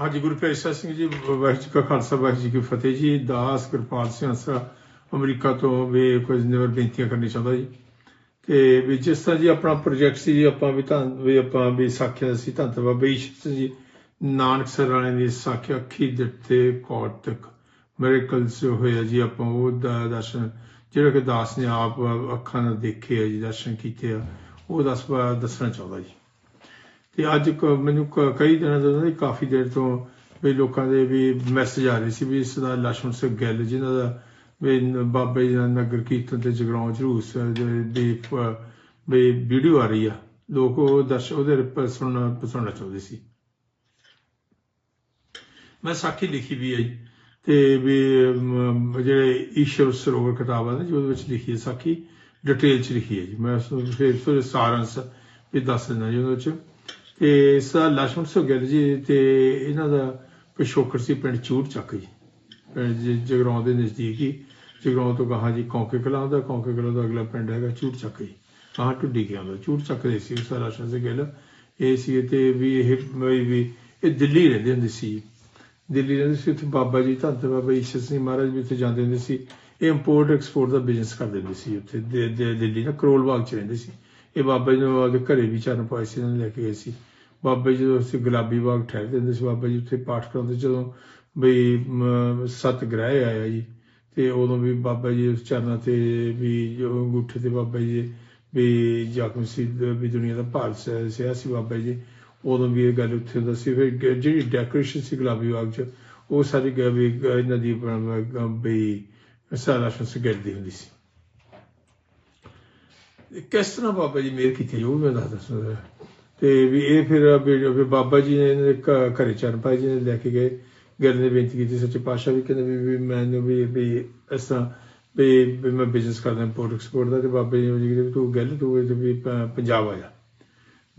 ਹਾਂਜੀ, ਗੁਰੂ ਪ੍ਰੇਸ਼ਾ ਸਿੰਘ ਜੀ, ਵਾਹਿਗੁਰੂ ਜੀ ਕਾ ਖਾਲਸਾ, ਵਾਹਿਗੁਰੂ ਜੀ ਕੀ ਫਤਿਹ ਜੀ। ਦਾਸ ਕਿਰਪਾਲ ਸਿੰਘ ਹੰਸਾ ਅਮਰੀਕਾ ਤੋਂ ਵੀ ਕੁਝ ਨਿਵਰ ਬੇਨਤੀਆਂ ਕਰਨੀ ਚਾਹੁੰਦਾ ਜੀ। ਤੇ ਵੀ ਜਿਸ ਤਰ੍ਹਾਂ ਜੀ ਆਪਣਾ ਪ੍ਰੋਜੈਕਟ ਸੀ ਜੀ, ਆਪਾਂ ਵੀ ਤਾਂ ਵੀ ਆਪਾਂ ਵੀ ਸਾਖਿਆ ਸੀ ਧੰਤ ਬਾਬਾ ਈਸ਼ਰ ਸਿੰਘ ਜੀ। ਨਾਨਕ ਸਰ ਵਾਲਿਆਂ ਦੀ ਸਾਖਿਆ ਅੱਖੀ ਦਿੱਤੇ ਕੋਟ ਤੱਕ ਮਿਰੇਕਲਸ ਹੋਇਆ ਜੀ, ਆਪਾਂ ਉਹ ਦਰਸ਼ਨ ਜਿਹੜਾ ਕਿ ਦਾਸ ਨੇ ਆਪ ਅੱਖਾਂ ਨਾਲ ਦੇਖੇ ਆ ਜੀ, ਦਰਸ਼ਨ ਕੀਤੇ ਆ, ਉਹ ਦੱਸ ਦੱਸਣਾ ਚਾਹੁੰਦਾ ਜੀ। ਤੇ ਅੱਜ ਮੈਨੂੰ ਕਈ ਦਿਨਾਂ ਤੋਂ ਕਾਫੀ ਦੇਰ ਤੋਂ ਵੀ ਲੋਕਾਂ ਦੇ ਵੀ ਮੈਸੇਜ ਆ ਰਹੇ ਸੀ ਵੀ ਸਰਦਾਰ ਲక్ష్మణ ਸਿੰਘ ਗਿੱਲ ਜਿਹਨਾਂ ਦਾ ਵੀ ਬਾਬਾ ਜੀ ਦਾ ਨਗਰ ਕੀਰਤਨ ਤੇ ਜਗਰਾਉਂ ਜਰੂਸ ਦੇ ਵੀ ਵੀਡੀਓ ਆ ਰਹੀ ਆ। ਲੋਕ ਉਹ ਦਰਸ਼, ਉਹਦੇ ਰਿਪਰ ਸੁਣਨਾ, ਪਸੰਦ ਚਾਹੁੰਦੇ ਸੀ। ਮੈਂ ਸਾਖੀ ਲਿਖੀ ਵੀ ਹੈ ਤੇ ਵੀ ਜਿਹੜੇ ਈਸ਼ਵਰ ਸਰੋਵਰ ਕਿਤਾਬ ਆ ਜਿਹਦੇ ਵਿੱਚ ਲਿਖੀ ਹੈ ਸਾਖੀ ਡਿਟੇਲ ਚ ਲਿਖੀ ਹੈ ਜੀ। ਮੈਂ ਫਿਰ ਫਿਰ ਸਾਰੰਸ ਵੀ ਦੱਸ ਦਿੰਦਾ ਜੀ ਉਹਦੇ ਵਿੱਚ। ਤੇ ਇਸ ਦਾ ਲਛਮਣ ਸੁਗਿਲ ਜੀ ਤੇ ਇਹਨਾਂ ਦਾ ਪਿਸ਼ੋਕਰ ਸੀ, ਪਿੰਡ ਚੂੜ ਚੱਕ ਜੀ। ਪਿੰਡ ਜਗਰਾਉਂ ਦੇ ਨਜ਼ਦੀਕ ਹੀ, ਜਗਰਾਉਂ ਤੋਂ ਕਹਾ ਜੀ ਕੌਂਕੇ ਕਲਾਂ ਦਾ, ਕੌਂਕੇ ਕਲਾਂ ਦਾ ਅਗਲਾ ਪਿੰਡ ਹੈਗਾ ਚੂੜ ਚੱਕ ਜੀ। ਆਹ ਟੁੱਡੀ ਗਿਆ ਦਾ ਚੂੜ ਚੱਕ ਦੇ ਸੀ ਉਸ ਦਾ ਲਛਮਣ ਸੁਗਿਲ ਇਹ ਸੀ ਤੇ ਵੀ ਇਹ ਵੀ, ਇਹ ਦਿੱਲੀ ਰਹਿੰਦੇ ਹੁੰਦੇ ਸੀ। ਦਿੱਲੀ ਰਹਿੰਦੇ ਸੀ, ਉੱਥੇ ਬਾਬਾ ਜੀ ਧੰਤ ਬਾਬਾ ਈਸ਼ਰ ਸਿੰਘ ਮਹਾਰਾਜ ਵੀ ਉੱਥੇ ਜਾਂਦੇ ਹੁੰਦੇ ਸੀ। ਇਹ ਇੰਪੋਰਟ ਐਕਸਪੋਰਟ ਦਾ ਬਿਜ਼ਨਸ ਕਰਦੇ ਹੁੰਦੇ ਸੀ ਉੱਥੇ ਦਿੱਲੀ ਦਾ ਕਰੋਲ ਬਾਗ ਚ ਰਹਿੰਦੇ ਸੀ। ਇਹ ਬਾਬਾ ਜੀ ਨੂੰ ਆ ਕੇ ਘਰੇ ਵੀ ਚਰਨ ਪਾਏ ਸੀ, ਇਹਨਾਂ ਨੇ ਲੈ ਕੇ ਗਏ ਸੀ। ਬਾਬਾ ਜੀ ਜਦੋਂ ਅਸੀਂ ਗੁਲਾਬੀ ਬਾਗ ਠਹਿਰਦੇ ਹੁੰਦੇ ਸੀ ਬਾਬਾ ਜੀ ਉੱਥੇ ਪਾਠ ਕਰਾਉਂਦੇ ਜਦੋਂ ਬਈ ਮ, ਗ੍ਰਹਿ ਆਇਆ ਜੀ ਤੇ ਉਦੋਂ ਵੀ ਬਾਬਾ ਜੀ ਉਸ ਚਰਨਾਂ ਤੇ ਵੀ ਜੋ ਅੰਗੂਠੇ ਤੇ ਬਾਬਾ ਜੀ ਦੇ ਵੀ ਜਾਕਮ ਸੀ ਵੀ ਦੁਨੀਆ ਦਾ ਭਾਲ ਸਿਆ ਸੀ ਬਾਬਾ ਜੀ। ਉਦੋਂ ਵੀ ਇਹ ਗੱਲ ਉੱਥੇ ਹੁੰਦਾ ਸੀ ਫਿਰ ਜਿਹੜੀ ਡੈਕੋਰੇਸ਼ਨ ਸੀ ਗੁਲਾਬੀ ਬਾਗ 'ਚ ਉਹ ਸਾਰੀ ਵੀ ਇਹਨਾਂ ਦੀ ਬ- ਗ- ਵੀ ਸਾਰਾ ਸ਼ਮਸ ਹੁੰਦੀ ਸੀ। ਕਿਸ ਤਰ੍ਹਾਂ ਬਾਬਾ ਜੀ ਮੇਰ ਕੀਤੀ ਉਹ ਮੈਂ ਦੱਸ ਦੱਸਦਾ ਤੇ ਵੀ ਇਹ ਫਿਰ ਵੀ ਬਾਬਾ ਜੀ ਨੇ ਇਹਨਾਂ ਦੇ ਘ- ਘਰੇ ਚਰਨ ਪਾਈ ਜੀ ਨੇ ਲੈ ਕੇ ਗਏ। ਗੱਲ ਨੇ ਬੇਨਤੀ ਕੀਤੀ ਸੱਚੇ ਪਾਤਸ਼ਾਹ ਵੀ ਕਹਿੰਦੇ ਵੀ ਵੀ ਮੈਨੂੰ ਵੀ ਵੀ ਇਸ ਤਰ੍ਹਾਂ ਵੀ ਮੈਂ ਬਿਜ਼ਨਸ ਕਰਦਾ ਇੰਪੋਰਟ ਐਕਸਪੋਰਟ ਦਾ ਤੇ ਬਾਬਾ ਜੀ ਕਹਿੰਦੇ ਵੀ ਤੂੰ ਗੱਲ ਤੂੰ ਇਹ ਵੀ ਪੰਜਾਬ ਆ ਜਾ।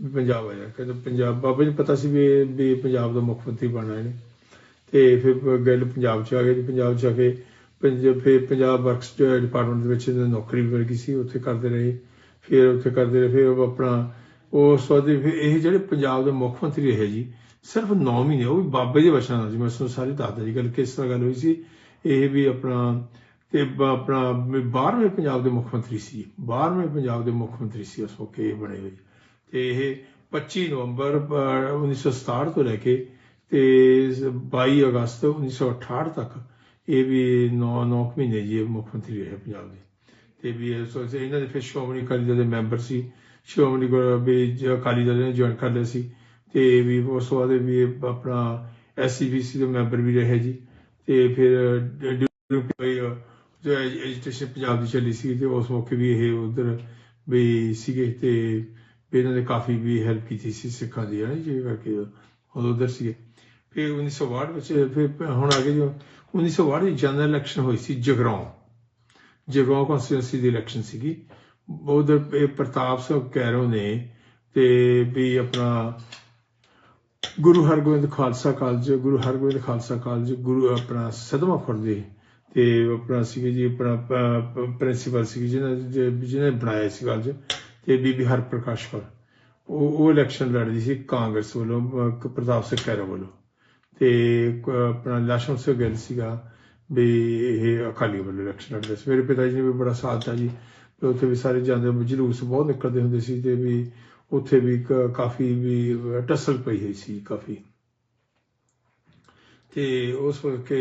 ਵੀ ਪੰਜਾਬ ਆ ਜਾ। ਕਹਿੰਦੇ ਪੰਜਾਬ, ਬਾਬਾ ਜੀ ਨੂੰ ਪਤਾ ਸੀ ਵੀ ਵੀ ਪੰਜਾਬ ਦਾ ਮੁੱਖ ਮੰਤਰੀ ਬਣਨਾ ਇਹਨੇ। ਤੇ ਫਿਰ ਗੱਲ ਪੰਜਾਬ ਚ ਆ ਗਏ ਜੀ ਪੰਜਾਬ ਚ ਆ ਕੇ ਪੰਜਾਬ ਫਿਰ ਪੰਜਾਬ ਵਰਕਸ ਡਿਪਾਰਟਮੈਂਟ ਦੇ ਵਿੱਚ ਇਹਨਾਂ ਨੂੰ ਨੌਕਰੀ ਵੀ ਮਿਲ ਸੀ, ਉੱਥੇ ਕਰਦੇ ਰਹੇ। ਫਿਰ ਉੱਥੇ ਕਰਦੇ ਰਹੇ, ਫਿਰ ਉਹ ਆਪਣਾ ਉਸ ਵਾਦੇ ਫਿਰ ਇਹ ਜਿਹੜੇ ਪੰਜਾਬ ਦੇ ਮੁੱਖ ਮੰਤਰੀ ਰਹੇ ਜੀ ਸਿਰਫ 9 ਮਹੀਨੇ ਉਹ ਵੀ ਬਾਬੇ ਦੇ ਵਸ਼ਾਂ ਨਾਲ ਜੀ। ਮੈਂ ਤੁਹਾਨੂੰ ਸਾਰੀ ਦੱਸਦਾ ਜੀ ਗੱਲ ਕਿਸ ਤਰ੍ਹਾਂ ਗੱਲ ਹੋਈ ਸੀ। ਇਹ ਵੀ ਆਪਣਾ ਤੇ ਆਪਣਾ 12ਵੇਂ ਪੰਜਾਬ ਦੇ ਮੁੱਖ ਮੰਤਰੀ ਸੀ। 12ਵੇਂ ਪੰਜਾਬ ਦੇ ਮੁੱਖ ਮੰਤਰੀ ਸੀ ਉਸ ਵਕਤ ਇਹ ਬਣੇ ਹੋਏ ਤੇ ਇਹ 25 ਨਵੰਬਰ ਅਹ, 1967 ਤੋਂ ਲੈ ਕੇ ਤੇ 22 ਅਗਸਤ 1968 ਤੱਕ ਇਹ ਵੀ 9 9 ਮਹੀਨੇ ਜੀ ਇਹ ਮੁੱਖ ਮੰਤਰੀ ਰਹੇ ਪੰਜਾਬ ਦੇ। ਤੇ ਵੀ ਇਹ ਸੋ ਇਹਨਾਂ ਦੇ ਫਿਰ ਸ਼੍ਰੋਮਣੀ ਅਕਾਲੀ ਦਲ ਦੇ ਮੈਂਬਰ ਸੀ। ਸ਼੍ਰੋਮਣੀ ਵੀ ਅਕਾਲੀ ਦਲ ਨੇ ਜੁਆਇਨ ਕਰ ਲਿਆ ਸੀ ਤੇ ਵੀ ਉਸ ਤੋਂ ਬਾਅਦ ਵੀ ਆਪਣਾ ਐਸਸੀਬੀਸੀ ਦੇ ਮੈਂਬਰ ਵੀ ਰਹੇ ਜੀ ਤੇ ਫਿਰ ਜੋ ਐਜੂਕੇਸ਼ਨ ਪੰਜਾਬ ਦੀ ਚੱਲੀ ਸੀ ਤੇ ਉਸ ਮੌਕੇ ਵੀ ਇਹ ਉਧਰ ਵੀ ਸੀਗੇ ਤੇ ਇਹਨਾਂ ਨੇ ਕਾਫੀ ਵੀ ਹੈਲਪ ਕੀਤੀ ਸੀ ਸਿੱਖਾਂ ਦੀ ਹੈ ਜੀ ਕਰਕੇ ਉਹ ਉਧਰ ਸੀਗੇ। ਫਿਰ 1962 ਵਿੱਚ ਫਿਰ ਹੁਣ ਆ ਗਏ ਜੋ 1962 ਵਿੱਚ ਜਨਰਲ ਇਲੈਕਸ਼ਨ ਹੋਈ ਸੀ ਜਗਰਾਉਂ ਜਗਰਾਉਂ ਕਨਸਟੀਟਿਊਂਸੀ ਦੀ ਇਲੈਕਸ਼ਨ ਸੀਗੀ। ਉਧਰ ਇਹ ਪ੍ਰਤਾਪ ਸਿੰਘ ਕੈਰੋ ਨੇ ਤੇ ਵੀ ਆਪਣਾ ਗੁਰੂ ਹਰਗੋਬਿੰਦ ਖਾਲਸਾ ਕਾਲਜ, ਗੁਰੂ ਹਰਗੋਬਿੰਦ ਖਾਲਸਾ ਕਾਲਜ, ਗੁਰੂ ਆਪਣਾ ਸਦਮਾ ਫੜਦੇ ਤੇ ਆਪਣਾ ਸੀਗੇ ਜੀ ਆਪਣਾ ਪ੍ਰਿੰਸੀਪਲ ਸੀ ਜਿਹਨਾਂ ਜਿਹਨੇ ਬਣਾਇਆ ਸੀ ਕਾਲਜ ਤੇ ਬੀਬੀ ਹਰਪ੍ਰਕਾਸ਼ ਕੌਰ। ਉਹ ਉਹ ਇਲੈਕਸ਼ਨ ਲੜਦੀ ਸੀ ਕਾਂਗਰਸ ਵੱਲੋਂ ਪ੍ਰਤਾਪ ਸਿੰਘ ਕੈਰੋ ਵੱਲੋਂ। ਤੇ ਆਪਣਾ ਲਾਸ਼ਮ ਸਿੰਘ ਗਿੱਲ ਸੀਗਾ ਵੀ ਇਹ ਅਕਾਲੀ ਵੱਲੋਂ ਇਲੈਕਸ਼ਨ ਲੜਦੇ ਸੀ। ਮੇਰੇ ਪਿਤਾ ਜੀ ਨੇ ਵੀ ਬੜਾ ਸਾਥ ਦਿੱਤਾ ਜੀ। ਤੇ ਉੱਥੇ ਵੀ ਸਾਰੇ ਜਾਂਦੇ ਜਲੂਸ ਬਹੁਤ ਨਿਕਲਦੇ ਹੁੰਦੇ ਸੀ ਤੇ ਵੀ ਉੱਥੇ ਵੀ ਕਾਫੀ ਵੀ ਟਸਲ ਪਈ ਹੋਈ ਸੀ ਕਾਫੀ। ਤੇ ਉਸ ਵਕਤ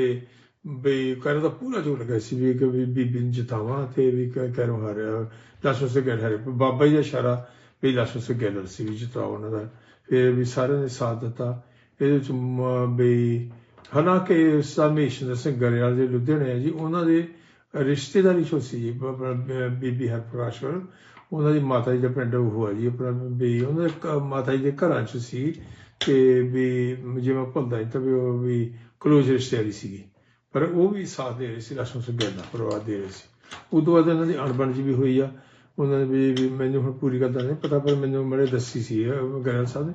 ਵੀ ਕਰ ਦਾ ਪੂਰਾ ਜੋਰ ਲੱਗਾ ਸੀ ਵੀ ਕਿ ਵੀ ਬੀਬੀ ਨੂੰ ਜਿਤਾਵਾਂ ਤੇ ਵੀ ਕਹਿ ਰੋ ਹਾਰਿਆ ਲਾਸ਼ਮ ਸਿੰਘ ਗਿੱਲ ਹਾਰੇ। ਬਾਬਾ ਜੀ ਦਾ ਇਸ਼ਾਰਾ ਵੀ ਲਾਸ਼ਮ ਸਿੰਘ ਗਿੱਲ ਸੀ ਵੀ ਜਿਤਾਓ ਉਹਨਾਂ ਦਾ। ਫਿਰ ਵੀ ਸਾਰਿਆਂ ਨੇ ਸਾਥ ਦਿੱਤਾ। ਇਹਦੇ ਵਿੱਚ ਬਈ ਵੀ ਹਾਲਾਂਕਿ ਸਮੇਸ਼ਨਦਰ ਸਿੰਘ ਗਰੇਵਾਲ ਦੇ ਲੁਧਿਆਣੇ ਆ ਜੀ, ਉਹਨਾਂ ਦੇ ਰਿਸ਼ਤੇਦਾਰੀ ਚੋਂ ਸੀ ਜੀ ਬੀਬੀ ਹਰਪ੍ਰਾਸ਼ ਉਹਨਾਂ ਦੀ ਮਾਤਾ ਜੀ ਦਾ ਪਿੰਡ ਉਹ ਹੈ ਜੀ, ਆਪਣਾ, ਵੀ ਉਹਨਾਂ ਦੇ ਮਾਤਾ ਜੀ ਦੇ ਘਰਾਂ 'ਚ ਸੀ ਤੇ ਵੀ ਜਿਵੇਂ ਭੁੱਲਦਾ ਨਹੀਂ ਤਾਂ ਵੀ ਉਹ ਵੀ ਕਲੋਜ਼ ਰਿਸ਼ਤੇਦਾਰੀ ਸੀਗੀ। ਪਰ ਉਹ ਵੀ ਸਾਥ ਦੇ ਰਹੇ ਸੀ ਲక్ష్ਮਣ ਸਿੰਘ ਦਾ ਪਰਿਵਾਰ ਦੇ ਰਹੇ ਸੀ। ਉਦੋਂ ਬਾਅਦ ਉਹਨਾਂ ਦੀ ਅਣਬਣ ਜੀ ਵੀ ਹੋਈ ਆ। ਉਹਨਾਂ ਨੇ ਵੀ ਮੈਨੂੰ ਹੁਣ ਪੂਰੀ ਗੱਲ ਦਾ ਨਹੀਂ ਪਤਾ, ਪਰ ਮੈਨੂੰ ਮੜੇ ਦੱਸੀ ਸੀ ਗਰਨ ਸਾਹਿਬ ਨੇ।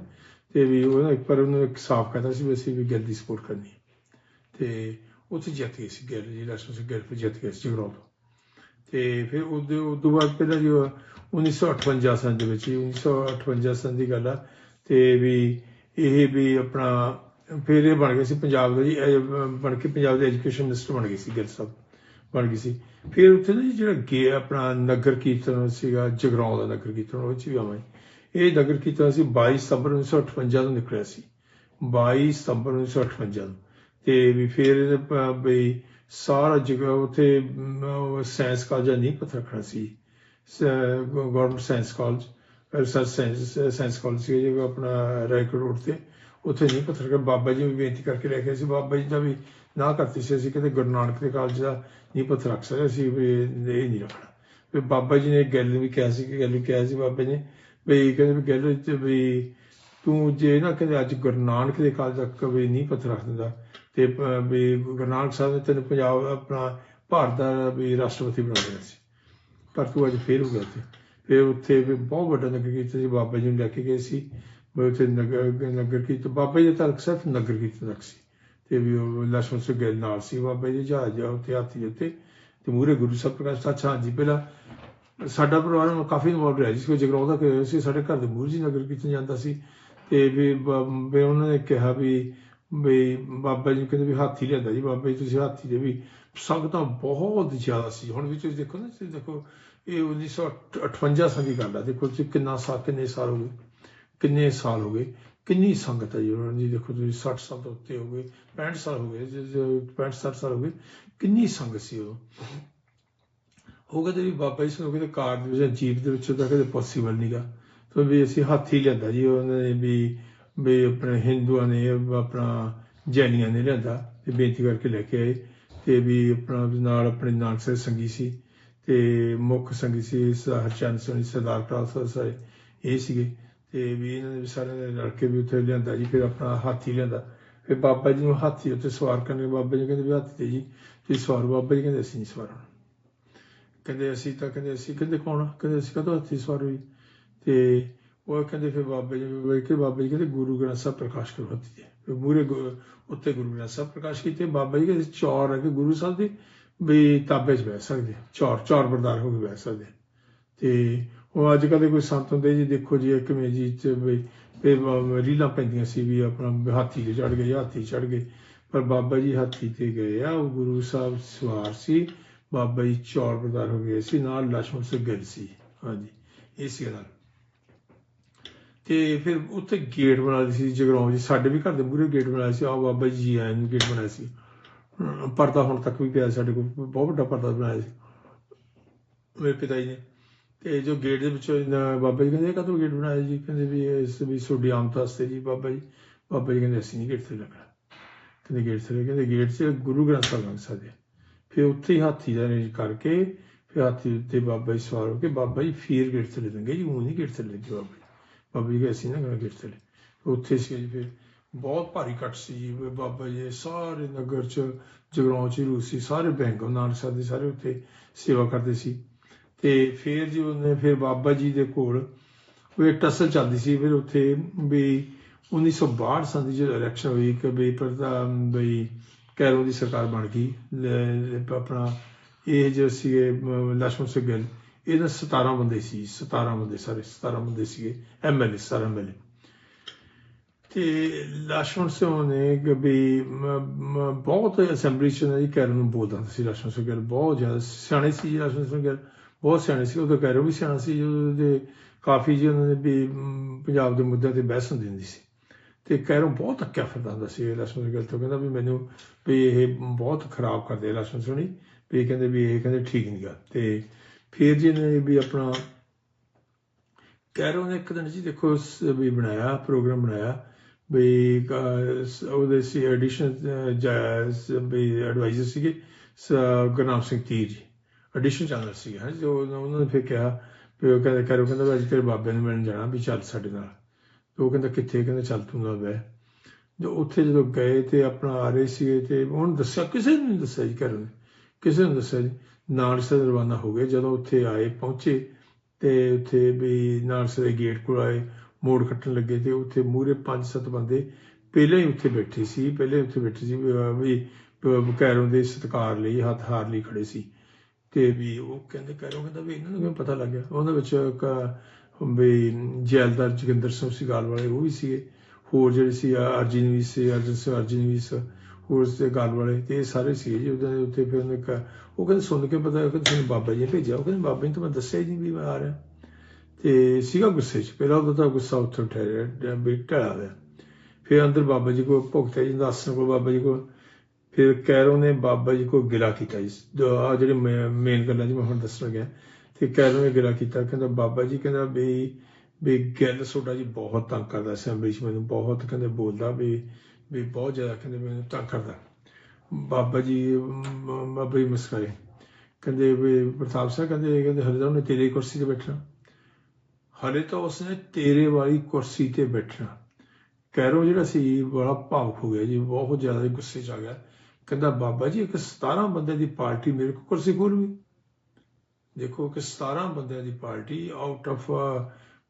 ਤੇ ਵੀ ਉਹਨਾਂ ਇੱਕ ਪਰ ਉਹਨਾਂ ਨੇ ਸਾਫ਼ ਕਹਿਤਾ ਸੀ ਵੀ ਅਸੀਂ ਵੀ ਗੱਲ ਦੀ ਸਪੋਰਟ ਕਰਨੀ ਤੇ ਉੱਥੇ ਜਿੱਤ ਗਏ ਸੀ ਗੈਰ ਇਲੈਕਸ਼ਨ ਸੀ ਗੈਰ ਜਿੱਤ ਗਏ ਸੀ ਜਗਰਾਉਂ ਤੇ ਫਿਰ ਉਹਦੇ, ਉਹ ਤੋਂ ਬਾਅਦ ਪਹਿਲਾਂ ਜੋ 1958 ਸਾਲ ਦੇ ਵਿੱਚ 1958 ਸਾਲ ਦੀ ਗੱਲ ਆ, ਤੇ ਵੀ ਇਹ ਵੀ ਆਪਣਾ ਫਿਰ ਇਹ ਬਣ ਗਿਆ ਸੀ ਪੰਜਾਬ ਦਾ ਜੀ ਬਣ ਕੇ ਪੰਜਾਬ ਦੇ ਐਜੂਕੇਸ਼ਨ ਮਿਨਿਸਟਰ ਬਣ ਗਏ ਸੀ ਗਿੱਲ ਸਾਹਿਬ, ਬਣ ਗਈ ਸੀ। ਫਿਰ ਉੱਥੇ ਨਾ ਜਿਹੜਾ ਗੇ ਆਪਣਾ ਨਗਰ ਕੀਰਤਨ ਸੀਗਾ, ਜਗਰਾਉਂ ਦਾ ਨਗਰ ਕੀਰਤਨ, ਉਹ ਚ ਵੀ ਆਵਾਂ ਇਹ ਨਗਰ ਕੀਰਤਨ ਸੀ 22 ਸਤੰਬਰ 1958 ਨੂੰ ਨਿਕਲਿਆ ਸੀ। 22 ਸਤੰਬਰ 1958 ਨੂੰ ਤੇ ਵੀ ਫਿਰ ਇਹਨੇ ਪ- ਸਾਰਾ ਜਗ੍ਹਾ ਉੱਥੇ ਸਾਇੰਸ ਕਾਲਜ ਨਹੀਂ ਪਤਾ ਰੱਖਣਾ ਸੀ। Government science college research science college ਸੀ ਜਿਹੜਾ ਆਪਣਾ ਰਾਇਕੋਟ ਰੋਡ ਤੇ। ਉੱਥੇ ਨਹੀਂ ਪਤਾ ਰੱਖਿਆ ਬਾਬਾ ਜੀ ਵੀ ਬੇਨਤੀ ਕਰਕੇ ਲੈ ਕੇ ਸੀ। ਬਾਬਾ ਜੀ ਦਾ ਵੀ ਨਾ ਕਰਤੀ ਸੀ ਅਸੀਂ ਕਹਿੰਦੇ ਗੁਰੂ ਨਾਨਕ ਦੇ ਕਾਲਜ ਦਾ ਨਹੀਂ ਪਤਾ ਰੱਖ ਸਕਦੇ ਸੀ ਵੀ ਇਹ ਨਹੀਂ ਰੱਖਣਾ। ਵੀ ਬਾਬਾ ਜੀ ਨੇ ਇੱਕ ਗੱਲ ਵੀ ਕਿਹਾ ਸੀ ਕਿ ਗੱਲ ਵੀ ਕਿਹਾ ਸੀ ਬਾਬਾ ਜੀ ਨੇ ਵੀ ਕਹਿੰਦੇ ਵੀ ਗੱਲ ਵਿੱਚ ਵੀ ਤੂੰ ਜੇ ਨਾ ਕਹਿੰਦੇ ਅੱਜ ਗੁਰੂ ਨਾਨਕ ਦੇ ਕਾਲਜ ਦਾ ਵੀ ਨਹੀਂ ਪਤਾ ਰੱਖ ਦਿੰਦਾ ਤੇ ਵੀ ਗੁਰੂ ਨਾਨਕ ਸਾਹਿਬ ਨੇ ਤੈਨੂੰ ਪੰਜਾਬ, ਆਪਣਾ ਭਾਰਤ ਦਾ ਵੀ ਰਾਸ਼ਟਰਪਤੀ ਬਣਾ ਲਿਆ ਸੀ। ਪਰ ਤੂੰ ਅੱਜ ਫੇਰ ਹੋ ਤੇ ਫਿਰ ਉੱਥੇ ਵੀ ਬਹੁਤ ਵੱਡਾ ਨਗਰ ਕੀਰਤਨ ਸੀ, ਬਾਬਾ ਜੀ ਨੂੰ ਲੈ ਕੇ ਗਏ ਸੀ। ਮੈਂ ਉੱਥੇ ਨਗਰ ਨਗਰ ਕੀਰਤਨ, ਬਾਬਾ ਜੀ ਦਾ ਸਿਰਫ ਨਗਰ ਕੀਰਤਨ ਤੱਕ ਸੀ। ਤੇ ਵੀ ਉਹ ਲਛਮਣ ਸਿੰਘ ਗਿੱਲ ਨਾਲ ਸੀ ਬਾਬਾ ਜੀ, ਜਹਾਜ਼ ਉੱਤੇ ਹਾਥੀ ਉੱਤੇ ਤੇ ਮੂਰੇ ਗੁਰੂ ਸਾਹਿਬ ਪ੍ਰਕਾਸ਼ ਅੱਛਾ ਜੀ, ਪਹਿਲਾਂ ਸਾਡਾ ਪਰਿਵਾਰ ਕਾਫੀ ਇਨਵੋਲਵ ਰਿਹਾ ਜਿਸ ਕੋ ਜਗਰਾਉਂਦਾ ਕਿ ਸੀ, ਸਾਡੇ ਘਰ ਦੇ ਮੂਰ ਜੀ ਨਗਰ ਕੀਰਤਨ ਜਾਂਦਾ ਸੀ। ਤੇ ਵੀ ਉਹਨਾਂ ਨੇ ਕਿਹਾ ਵੀ ਵੀ ਬਾਬਾ ਜੀ ਕਹਿੰਦੇ ਵੀ ਹਾਥੀ ਲਿਆਂਦਾ ਜੀ, ਬਾਬਾ ਜੀ ਤੁਸੀਂ ਹਾਥੀ ਦੇ ਵੀ ਸੰਗਤਾਂ ਬਹੁਤ ਜ਼ਿਆਦਾ ਸੀ। ਹੁਣ ਵੀ ਤੁਸੀਂ ਦੇਖੋ ਨਾ, ਤੁਸੀਂ ਦੇਖੋ, ਇਹ 1958 ਸਾਲ ਦੀ ਗੱਲ ਆ। ਦੇਖੋ ਤੁਸੀਂ ਕਿੰਨਾ ਸਾਲ, ਕਿੰਨੇ ਸਾਲ ਹੋ ਗਏ? ਕਿੰਨੇ ਸਾਲ ਹੋ ਗਏ? ਕਿੰਨੀ ਸੰਗਤ ਹੈ ਜੀ ਉਹਨਾਂ ਦੀ? ਦੇਖੋ ਤੁਸੀਂ 60 ਸਾਲ ਤੋਂ ਉੱਤੇ ਹੋ ਗਏ 65 ਸਾਲ ਹੋ ਗਏ 65 60 ਸਾਲ ਹੋ ਗਏ। ਕਿੰਨੀ ਸੰਗਤ ਸੀ ਉਹ? ਉਹ ਕਹਿੰਦੇ ਵੀ ਬਾਬਾ ਜੀ ਸਾਨੂੰ ਕਹਿੰਦੇ ਕਾਰ ਦੇ ਵਿੱਚ ਜੀਪ ਦੇ ਵਿੱਚ ਤਾਂ ਕਦੇ ਪੋਸੀਬਲ ਨਹੀਂਗਾ ਤਾਂ ਵੀ ਅਸੀਂ ਹਾਥੀ ਲਿਆਂਦਾ ਜੀ, ਉਹਨਾਂ ਨੇ ਵੀ ਵੀ ਆਪਣੇ ਹਿੰਦੂਆਂ ਨੇ ਆਪਣਾ ਜੈਨੀਆਂ ਨੇ ਲਿਆਂਦਾ ਤੇ ਬੇਨਤੀ ਕਰਕੇ ਲੈ ਕੇ ਆਏ ਤੇ ਵੀ ਆਪਣਾ ਨਾਲ ਆਪਣੇ ਨਾਨਕ ਸਾਹਿਬ ਸੰਗੀ ਸੀ ਤੇ ਮੁੱਖ ਸੰਗੀ ਸੀ ਹਰਚੰਦ ਸਿੰਘ ਸਰਦਾਰ ਟਾਲ ਸਾਰੇ, ਇਹ ਸੀਗੇ। ਤੇ ਵੀ ਇਹਨਾਂ ਨੇ ਵੀ ਸਾਰਿਆਂ ਨੇ ਰਲ ਕੇ ਵੀ ਉੱਥੇ ਲਿਆਂਦਾ ਜੀ, ਫਿਰ ਆਪਣਾ ਹਾਥੀ ਲਿਆਂਦਾ। ਫਿਰ ਬਾਬਾ ਜੀ ਨੂੰ ਹਾਥੀ ਉੱਤੇ ਸਵਾਰ ਕਰਨੇ ਬਾਬਾ ਜੀ ਕਹਿੰਦੇ ਵੀ ਹਾਥੀ ਤੇ ਜੀ ਤੇ ਸਵਾਰ। ਬਾਬਾ ਜੀ ਕਹਿੰਦੇ, ਅਸੀਂ ਨਹੀਂ ਸਵਾਰਨਾ। ਕਹਿੰਦੇ, ਅਸੀਂ ਤਾਂ ਕਹਿੰਦੇ, ਅਸੀਂ ਕਹਿੰਦੇ ਕੌਣ ਆ? ਕਹਿੰਦੇ, ਅਸੀਂ ਕਦੋਂ ਹਾਥੀ ਸਵਾਰ ਹੋਈ ਤੇ ਉਹ ਕਹਿੰਦੇ ਫਿਰ ਬਾਬੇ ਜੀ ਵੇ ਕੇ ਬਾਬੇ ਜੀ ਕਹਿੰਦੇ ਗੁਰੂ ਗ੍ਰੰਥ ਸਾਹਿਬ ਪ੍ਰਕਾਸ਼ ਕਰਵਾ ਦਿੱਤੇ। ਫਿਰ ਮੂਰੇ ਉੱਤੇ ਗੁਰੂ ਗ੍ਰੰਥ ਸਾਹਿਬ ਪ੍ਰਕਾਸ਼ ਕੀਤੇ। ਬਾਬਾ ਜੀ ਕਹਿੰਦੇ ਚੌਰ ਹੈ ਕਿ ਗੁਰੂ ਸਾਹਿਬ ਦੇ ਵੀ ਤਾਬੇ 'ਚ ਬਹਿ ਸਕਦੇ ਚੌਰ ਚੌਰ ਬਰਦਾਰ ਹੋ ਕੇ ਬਹਿ ਸਕਦੇ ਤੇ ਉਹ ਅੱਜ ਕੱਲ੍ਹ ਕੋਈ ਸੰਤ ਹੁੰਦੇ ਜੀ, ਦੇਖੋ ਜੀ ਕਿਵੇਂ ਜੀ ਤੇ ਵੀ ਰੀਲਾਂ ਪੈਂਦੀਆਂ ਸੀ ਵੀ ਆਪਣਾ ਹਾਥੀ ਤੇ ਚੜ ਗਏ, ਹਾਥੀ ਚੜ ਗਏ। ਪਰ ਬਾਬਾ ਜੀ ਹਾਥੀ ਤੇ ਗਏ ਆ, ਉਹ ਗੁਰੂ ਸਾਹਿਬ ਸਵਾਰ ਸੀ। ਬਾਬਾ ਜੀ ਚੌਰ ਬਰਦਾਰ ਹੋ ਗਏ ਸੀ, ਨਾਲ ਲਛਮਣ ਸਿੰਘ ਗਿੱਲ ਸੀ। ਹਾਂਜੀ ਇਸ ਗੱਲ। ਤੇ ਫਿਰ ਉੱਥੇ ਗੇਟ ਬਣਾ ਲਈ ਸੀ ਜਗਰਾਉਂ ਜੀ। ਸਾਡੇ ਵੀ ਘਰ ਦੇ ਮੂਹਰੇ ਗੇਟ ਬਣਾਇਆ ਸੀ। ਆ ਬਾਬਾ ਜੀ ਆਏ ਨੂੰ ਗੇਟ ਬਣਾਇਆ ਸੀ। ਪਰਦਾ ਹੁਣ ਤੱਕ ਵੀ ਪਿਆ ਸਾਡੇ ਕੋਲ। ਬਹੁਤ ਵੱਡਾ ਪਰਦਾ ਬਣਾਇਆ ਸੀ। ਮੇਰੇ ਪਿਤਾ ਜੀ ਨੇ। ਤੇ ਜੋ ਗੇਟ ਦੇ ਵਿੱਚੋਂ ਬਾਬਾ ਜੀ ਕਹਿੰਦੇ ਕਦੋਂ ਗੇਟ ਬਣਾਇਆ ਜੀ? ਕਹਿੰਦੇ ਵੀ ਇਸ ਵੀ ਤੁਹਾਡੀ ਆਮਦ ਵਾਸਤੇ ਜੀ ਬਾਬਾ ਜੀ। ਬਾਬਾ ਜੀ ਕਹਿੰਦੇ, ਅਸੀਂ ਨਹੀਂ ਗੇਟ ਤੇ ਲੱਗਣਾ। ਕਹਿੰਦੇ ਗੇਟ ਤੇ ਕਹਿੰਦੇ ਗੇਟ 'ਚ ਗੁਰੂ ਗ੍ਰੰਥ ਸਾਹਿਬ ਲੰਘ ਸਕਦੇ ਫਿਰ ਉੱਥੇ ਹੀ ਹਾਥੀ ਦਾ ਅਰੇਂਜ ਕਰਕੇ ਫਿਰ ਹਾਥੀ ਉੱਤੇ ਬਾਬਾ ਜੀ ਸਵਾਰ ਹੋ ਕੇ ਬਾਬਾ ਜੀ ਫੇਰ ਗੇਟ ਤੇ ਲੱਗਣਗੇ ਜੀ ਉਹ ਨਹੀਂ ਗੇਟ ਤੇ ਲੱਗੇ ਬਾਬਾ ਪਬਲਿਕ ਅਸੀਂ ਨਾ ਗਏ ਦਿੱਤੇ ਉੱਥੇ ਸੀ ਜੀ ਫਿਰ। ਬਹੁਤ ਭਾਰੀ ਕੱਟ ਸੀ ਜੀ। ਬਾਬਾ ਜੀ ਸਾਰੇ ਨਗਰ ਚ, ਜਗਰਾਉਂ ਚ, ਰੂਸੀ ਸਾਰੇ ਬੈਂਕ ਨਾਨਕ ਸਾਹਿਬ ਸਾਰੇ ਉੱਥੇ ਸੇਵਾ ਕਰਦੇ ਸੀ। ਤੇ ਫਿਰ ਜੀ ਉਹਨੇ ਫਿਰ ਬਾਬਾ ਜੀ ਦੇ ਕੋਲ ਉਹ ਟਸਲ ਚੱਲਦੀ ਸੀ। ਫਿਰ ਉੱਥੇ ਵੀ 1962 ਸਾਲ ਦੀ ਜਦੋਂ ਇਲੈਕਸ਼ਨ ਹੋਈ ਕਿ ਵੀ ਪ੍ਰਧਾਨ ਬਈ ਕੈਰੋ ਦੀ ਸਰਕਾਰ ਬਣ ਗਈ। ਆਪਣਾ ਇਹ ਜੋ ਸੀ ਲక్ష్మణ ਸਿੰਘ ਗਿੱਲ। ਇਹਨਾਂ 17 ਬੰਦੇ ਸੀ 17 ਬੰਦੇ ਸਾਰੇ 17 ਬੰਦੇ ਸੀਗੇ ਐਮਐਲਏ ਸਾਰੇ ਐਮਐਲਏ ਤੇ ਲਾਸ਼ਮਨ ਸਿੰਘ ਨੇ ਕਿ ਬਹੁਤ ਅਸੈਂਬਲੀ ਚ ਨਹੀਂ ਕਰਨ ਨੂੰ ਬੋਲਦਾ ਸੀ ਲਾਸ਼ਮਨ ਸਿੰਘ ਗੱਲ ਬਹੁਤ ਜ਼ਿਆਦਾ ਸਿਆਣੇ ਸੀ ਲਾਸ਼ਮਨ ਸਿੰਘ ਗੱਲ ਬਹੁਤ ਸਿਆਣੇ ਸੀ, ਉਹ ਤਾਂ ਕਹਿ ਰਿਹਾ ਵੀ ਸਿਆਣਾ ਸੀ ਜਦੋਂ ਦੇ ਕਾਫੀ ਜੀ ਉਹਨਾਂ ਨੇ ਵੀ ਪੰਜਾਬ ਦੇ ਮੁੱਦਿਆਂ ਤੇ ਬਹਿਸ ਹੁੰਦੀ ਹੁੰਦੀ ਸੀ। ਤੇ ਕੈਰੋਂ ਬਹੁਤ ਅੱਕਿਆ ਫਿਰਦਾ ਹੁੰਦਾ ਸੀ ਲਸਣ ਦੀ ਤੋਂ, ਕਹਿੰਦਾ ਵੀ ਮੈਨੂੰ ਵੀ ਇਹ ਬਹੁਤ ਖਰਾਬ ਕਰਦੇ ਲਸਣ ਸੁਣੀ ਵੀ ਕਹਿੰਦੇ ਵੀ ਇਹ ਕਹਿੰਦੇ ਠੀਕ ਨਹੀਂ ਗੱਲ ਤੇ ਫਿਰ ਜੀ ਨੇ ਵੀ ਆਪਣਾ ਕੈਰੋਂ ਨੇ ਇੱਕ ਦਿਨ ਜੀ ਦੇਖੋ ਵੀ ਬਣਾਇਆ ਪ੍ਰੋਗਰਾਮ ਬਣਾਇਆ ਵੀ ਅਹ, ਸ- ਉਹਦੇ ਸੀ ਐਡੀਸ਼ਨ ਵੀ ਐਡਵਾਈਜ਼ਰ ਸੀਗੇ ਗੁਰਨਾਮ ਸਿੰਘ ਤੀਰ ਜੀ। ਐਡੀਸ਼ਨ ਚੈਨਲ ਸੀਗੇ ਹਾਂ ਜੋ ਉਹਨਾਂ ਨੇ ਫਿਰ ਕਿਹਾ ਵੀ ਉਹ ਕਹਿੰਦਾ ਕੈਰੋਂ ਕਹਿੰਦਾ ਵੀ ਅੱਜ ਤੇਰੇ ਬਾਬੇ ਨੂੰ ਮਿਲਣ ਜਾਣਾ ਵੀ ਚੱਲ ਸਾਡੇ ਨਾਲ। ਉਹ ਕਹਿੰਦਾ ਕਿੱਥੇ? ਕਹਿੰਦਾ ਚੱਲ ਤੂੰ ਨਾਲ ਬਹਿ। ਜੋ ਉੱਥੇ ਜਦੋਂ ਗਏ ਤੇ ਆਪਣਾ ਆ ਰਹੇ ਸੀਗੇ ਤੇ ਉਹਨੂੰ ਦੱਸਿਆ ਕਿਸੇ ਨੂੰ ਨਹੀਂ ਦੱਸਿਆ ਜੀ ਕੈਰੋਂ ਨੇ। ਕਿਸੇ ਨੂੰ ਦੱਸਿਆ ਜੀ। ਨਾਨਕ ਸਾਹਿਬ ਰਵਾਨਾ ਹੋ ਗਏ। ਜਦੋਂ ਉੱਥੇ ਆਏ ਪਹੁੰਚੇ ਤੇ ਉੱਥੇ ਵੀ ਨਾਨਕ ਦੇ ਗੇਟ ਕੋਲ ਆਏ ਮੋੜ ਕੱਟਣ ਲੱਗੇ ਤੇ ਉੱਥੇ ਮੂਰੇ ਪੰਜ ਸੱਤ ਬੰਦੇ ਪਹਿਲਾਂ ਹੀ ਉੱਥੇ ਬੈਠੇ ਸੀ। ਪਹਿਲੇ ਉੱਥੇ ਬੈਠੇ ਸੀ ਵੀ, ਅਹ, ਕੈਰੋਂ ਦੇ ਸਤਿਕਾਰ ਲਈ ਹੱਥ ਹਾਰ ਲਈ ਖੜੇ ਸੀ। ਤੇ ਵੀ ਉਹ ਕਹਿੰਦੇ ਕੈਰੋਂ ਕਹਿੰਦਾ ਵੀ ਇਹਨਾਂ ਨੂੰ ਕਿਵੇਂ ਪਤਾ ਲੱਗ ਗਿਆ? ਉਹਨਾਂ ਵਿੱਚ ਇੱਕ ਵੀ ਜੈਲਦਾਰ ਜੋਗਿੰਦਰ ਸਿੰਘ ਸਿਗਾਲ ਵਾਲੇ ਉਹ ਵੀ ਸੀਗੇ। ਹੋਰ ਜਿਹੜੇ ਸੀ ਆ ਅਰਜਨ ਵੀ ਸੀ ਅਰਜਨ ਸਿੰਘ ਅਰਜਨ ਵੀ ਸੀ। ਹੋਰ ਤੇ ਗੱਲ ਵਾਲੇ ਤੇ ਇਹ ਸਾਰੇ ਸੀ ਜੀ ਉਹਦੇ ਉੱਤੇ ਫਿਰ ਉਹਨੇ ਕਿਹਾ- ਉਹ ਕਹਿੰਦੇ ਸੁਣ ਕੇ ਪਤਾ ਕਿ ਤੁਹਾਨੂੰ ਬਾਬਾ ਜੀ ਭੇਜਿਆ। ਉਹ ਕਹਿੰਦੇ ਬਾਬਾ ਜੀ ਤਾਂ ਮੈਂ ਦੱਸਿਆ ਹੀ ਵੀ ਮੈਂ ਆ ਰਿਹਾ। ਤੇ ਸੀਗਾ ਗੁੱਸੇ 'ਚ। ਪਹਿਲਾਂ ਉਹਦਾ ਤਾਂ ਗੁੱਸਾ ਉੱਥੇ ਠਹਿਰਿਆ ਵੀ ਢਲਾ ਗਿਆ ਫਿਰ ਅੰਦਰ ਬਾਬਾ ਜੀ ਕੋਲ ਭੁਗਤਿਆ ਜੀ ਦਾ ਆਸਣ ਕੋਲ ਬਾਬਾ ਜੀ ਕੋਲ। ਫਿਰ ਕੈਰੋ ਨੇ ਬਾਬਾ ਜੀ ਕੋਲ ਗਿਲਾ ਕੀਤਾ ਜੀ। ਆ ਜਿਹੜੇ ਮੇਨ ਗੱਲਾਂ ਜੀ ਮੈਂ ਹੁਣ ਦੱਸਣ ਗਿਆ ਤੇ ਕੈਰੋ ਨੇ ਗਿਲਾ ਕੀਤਾ। ਕਹਿੰਦਾ ਬਾਬਾ ਜੀ ਕਹਿੰਦਾ ਵੀ ਵੀ ਗੱਲ ਤੁਹਾਡਾ ਜੀ ਬਹੁਤ ਤੰਗ ਕਰਦਾ ਅਸੈਂਬਲੀ 'ਚ ਮੈਨੂੰ ਬਹੁਤ ਕਹਿੰਦੇ ਬੋਲਦਾ ਵੀ ਵੀ ਬਹੁਤ ਜ਼ਿਆਦਾ ਕਹਿੰਦੇ ਮੈਨੂੰ ਤੰਗ ਕਰਦਾ। ਬਾਬਾ ਜੀ ਬਾਬਾ ਜੀ ਮੁਸਕਰਾਏ ਕਹਿੰਦੇ ਵੀ ਪ੍ਰਤਾਪ ਸਿੰਘ ਕਹਿੰਦੇ ਕਹਿੰਦੇ ਹਲੇ ਤਾਂ ਉਹਨੇ ਤੇਰੀ ਕੁਰਸੀ ਤੇ ਬੈਠਣਾ। ਹਰੇ ਤਾਂ ਉਸਨੇ ਤੇਰੇ ਵਾਲੀ ਕੁਰਸੀ ਤੇ ਬੈਠਣਾ। ਕੈਰੋ ਜਿਹੜਾ ਸੀ, ਬੜਾ ਭਾਵਕ ਹੋ ਗਿਆ ਜੀ, ਬਹੁਤ ਜ਼ਿਆਦਾ ਗੁੱਸੇ 'ਚ ਆ ਗਿਆ। ਕਹਿੰਦਾ, ਬਾਬਾ ਜੀ, ਇੱਕ 17 ਬੰਦੇ ਦੀ ਪਾਰਟੀ ਮੇਰੇ ਕੋਲ ਕੁਰਸੀ ਖੋਲ ਗਈ ਦੇਖੋ ਕਿ 17 ਬੰਦਿਆਂ ਦੀ ਪਾਰਟੀ ਆਊਟ ਆਫ